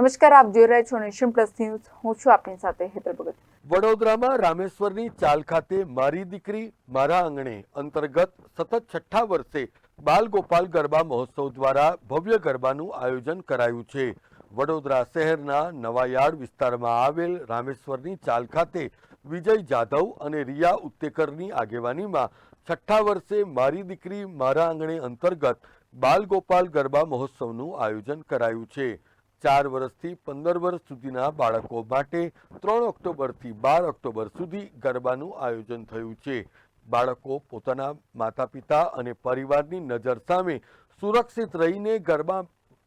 નમસ્કાર, આપ જોઈ રહ્યા છો નેશન પ્લસ ન્યૂઝ. હું છું આપની સાથે હેતર ભગત. વડોદરામાં રામેશ્વરની ચાલ ખાતે મારી દીકરી, મારા આંગણે અંતર્ગત સતત છઠ્ઠા વર્ષે બાલ ગોપાલ ગરબા મહોત્સવ દ્વારા ભવ્ય ગરબાનું આયોજન કરાયું છે. વડોદરા શહેરના નવાયાર્ડ વિસ્તારમાં આવેલ રામેશ્વરની ચાલ ખાતે વિજય જાધવ અને રિયા ઉત્તેકરની આગેવાનીમાં છઠ્ઠા વર્ષે મારી દીકરી, મારા આંગણે અંતર્ગત બાલ ગોપાલ ગરબા મહોત્સવનું આયોજન કરાયું છે. ચાર વર્ષથી પંદર વર્ષ સુધીના બાળકો માટે ત્રણ ઓક્ટોબરથી બાર ઓક્ટોબર સુધી ગરબાનું આયોજન થયું છે. બાળકો પોતાના માતા પિતા અને પરિવારની નજર સામે સુરક્ષિત રહીને ગરબા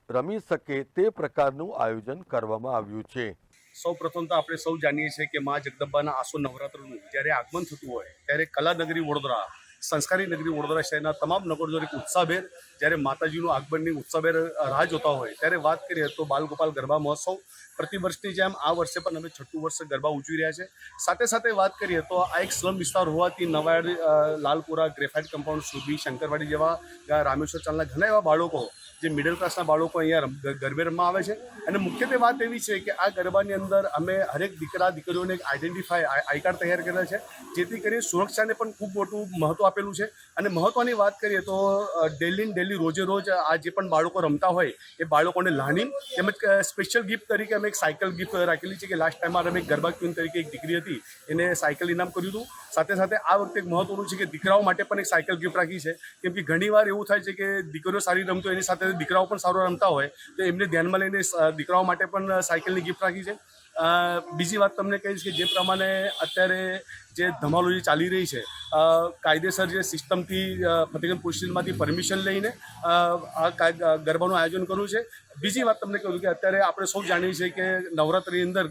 રમી શકે તે પ્રકારનું આયોજન કરવામાં આવ્યું છે. સૌ પ્રથમ તો આપણે સૌ જાણીએ છીએ કે મા જગદંબાના આસો નવરાત્રનું જ્યારે આગમન થતું હોય, ત્યારે કલાનગરી વડોદરા સંસ્કારી નગરી વડોદરા શહેરના તમામ નગરજનો એક ઉત્સાહભેર જ્યારે માતાજીનું આગમનની ઉત્સાહભેર રાહ જોતા હોય ત્યારે વાત કરીએ તો બાલગોપાલ ગરબા મહોત્સવ. પ્રતિ વર્ષની જેમ આ વર્ષે પણ અમે છઠ્ઠું વર્ષ ગરબા ઉજવી રહ્યા છે. સાથે સાથે વાત કરીએ તો આ એક સ્લમ વિસ્તાર હોવાથી નવાડ લાલપુરા, ગ્રેફાઇટ કમ્પાઉન્ડ સુધી શંકરવાડી જેવા રામેશ્વર ચાલના ઘણા એવા બાળકો જે મિડલ ક્લાસના બાળકો અહીંયા ગરબે રમવા આવે છે. અને મુખ્યત્વે વાત એવી છે કે આ ગરબાની અંદર અમે હરેક દીકરા, દીકરીઓને એક આઈડેન્ટિફાઈ આઈ કાર્ડ તૈયાર કરેલા છે. જેથી કરીને સુરક્ષાને પણ ખૂબ મોટું મહત્ત્વ આપેલું છે. અને મહત્ત્વની વાત કરીએ તો ડેલી ડેલી રોજે રોજ આ જે પણ બાળકો રમતા હોય, એ બાળકોને લાની તેમજ સ્પેશિયલ ગિફ્ટ તરીકે અમે એક સાયકલ ગિફ્ટ રાખેલી છે કે લાસ્ટ ટાઈમમાં અમે ગરબા ક્વીન તરીકે એક દીકરી હતી, એને સાયકલ ઇનામ કર્યું હતું. સાથે સાથે આ વખતે એક મહત્વનું છે કે દીકરાઓ માટે પણ એક સાયકલ ગિફ્ટ રાખી છે. કેમ કે ઘણીવાર એવું થાય છે કે દીકરીઓ સારી રમતો એની સાથે દીકરાઓ પણ સારું રમતા હોય, તો એમને ધ્યાનમાં લઈને દીકરાઓ માટે પણ સાયકલની ગિફ્ટ રાખી છે. બીજી વાત તમને કહીશ કે જે પ્રમાણે અત્યારે જે ધમાલો જે ચાલી રહી છે કાયદેસર જે સિસ્ટમથી ફતેગંજ પોલીસ પરમિશન લઈને આ ગરબાનું આયોજન કરવું છે. બીજી વાત તમને કહું કે અત્યારે આપણે સૌ જાણીએ છીએ કે નવરાત્રિની અંદર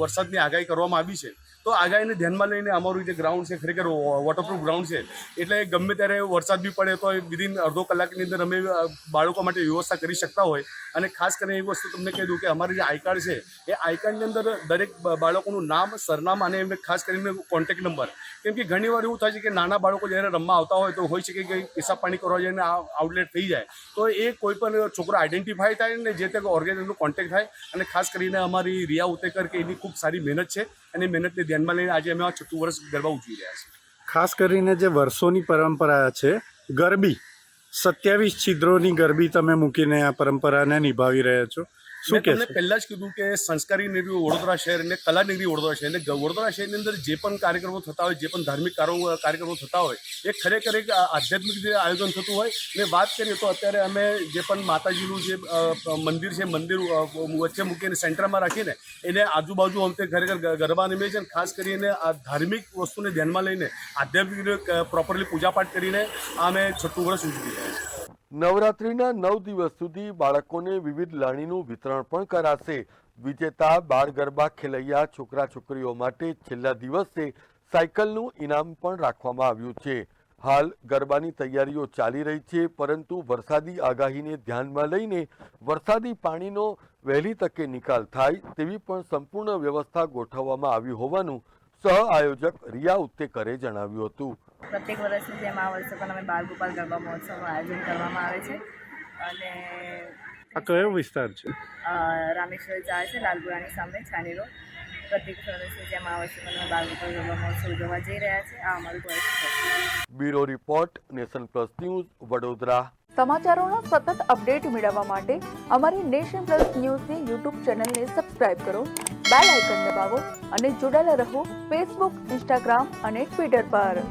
વરસાદની આગાહી કરવામાં આવી છે. તો આગાહીને ધ્યાનમાં લઈને અમારું જે ગ્રાઉન્ડ છે, ખરેખર વોટરપ્રૂફ ગ્રાઉન્ડ છે. એટલે ગમે ત્યારે વરસાદ બી પડે તો વિધિન અડધો કલાકની અંદર અમે બાળકો માટે વ્યવસ્થા કરી શકતા હોય. અને ખાસ કરીને એ વસ્તુ તમને કહી દઉં કે અમારી જે આઈ કાર્ડ છે, એ આઈ કાર્ડની અંદર દરેક બાળકોનું નામ, સરનામ અને એમને ખાસ કરીને કોન્ટેક્ટ નંબર કેમ કે ઘણીવાર એવું થાય છે કે નાના બાળકો જ્યારે રમવા આવતા હોય તો હોય શકે કે પેશાબ પાણી કરવા જઈને આ આઉટલેટ થઈ જાય. તો એ કોઈ પણ છોકરો આઈડેન્ટિફાઈ થાય ને જે તે ઓર્ગેનાઇઝરનો કોન્ટેક્ટ થાય. અને ખાસ કરીને અમારી રિયા ઉતેકર કે એની ખૂબ સારી મહેનત છે. અને મહેનતને ધ્યાનમાં લઈને આજે અમે આ છઠ્ઠું વર્ષ ગરબા ઉજવી રહ્યા છે ખાસ કરીને જે વર્ષોની પરંપરા છે, ગરબી. સત્યાવીસ છિદ્રોની ગરબી તમે મૂકીને આ પરંપરાને નિભાવી રહ્યા છો. શું મેં કે તમને પહેલા જ કીધું કે સંસ્કારી નગરી વડોદરા શહેર અને કલા નગરી વડોદરા શહેર અને વડોદરા શહેરની અંદર જે પણ કાર્યક્રમો થતા હોય જે પણ ધાર્મિક કાર્યક્રમો થતા હોય એ ખરેખર એક આધ્યાત્મિક રીતે આયોજન થતું હોય. ને વાત કરીએ તો અત્યારે અમે જે પણ માતાજીનું જે મંદિર છે મંદિર વચ્ચે મૂકીને સેન્ટરમાં રાખીને એને આજુબાજુ અમે ખરેખર ગરબા રમીએ છીએ ખાસ કરીને આ ધાર્મિક વસ્તુને ધ્યાનમાં લઈને આધ્યાત્મિક રીતે પ્રોપરલી પૂજાપાઠ કરીને અમે છઠ્ઠું વર્ષ ઉજવી રહ્યા છીએ નવરાત્રિના નવ દિવસ સુધી બાળકોને વિવિધ લાણીનું વિતરણ પણ કરાશે. વિજેતા બાળ ગરબા ખેલૈયા છોકરા છોકરીઓ માટે છેલ્લા દિવસે સાયકલનું ઇનામ પણ રાખવામાં આવ્યું છે. હાલ ગરબાની તૈયારીઓ ચાલી રહી છે, પરંતુ વરસાદી આગાહીને ધ્યાનમાં લઈને વરસાદી પાણીનો વહેલી તકે નિકાલ થાય તેવી પણ સંપૂર્ણ વ્યવસ્થા ગોઠવવામાં આવી હોવાનું સહ આયોજક રિયા ઉત્તેકરે જણાવ્યું હતું. પ્રત્યેક વર્ષની જેમ આ વર્ષે પણ અમે બાલ ગોપાલ ગરબા મહોત્સવનું આયોજન કરવામાં આવે છે. અને આ કયો વિસ્તાર છે? રામેશ્વર જાય છે લાલપુરાની સામે છાની રોડ. પ્રત્યેક વર્ષની જેમ આ વર્ષે પણ અમે બાલ ગોપાલ ગરબા મહોત્સવ ઉજવવા જઈ રહ્યા છે. આ અમારું વર્ષ છે. Bureau report Nation Plus news Vadodara. સમાચારોનો સતત અપડેટ મેળવવા માટે અમારી નેશન પ્લસ ન્યૂઝની યુટ્યુબ ચેનલને સબસ્ક્રાઇબ કરો બેલ આઇકન દબાવો અને જોડાયેલા રહો ફેસબુક ઇન્સ્ટાગ્રામ અને ટ્વિટર પર.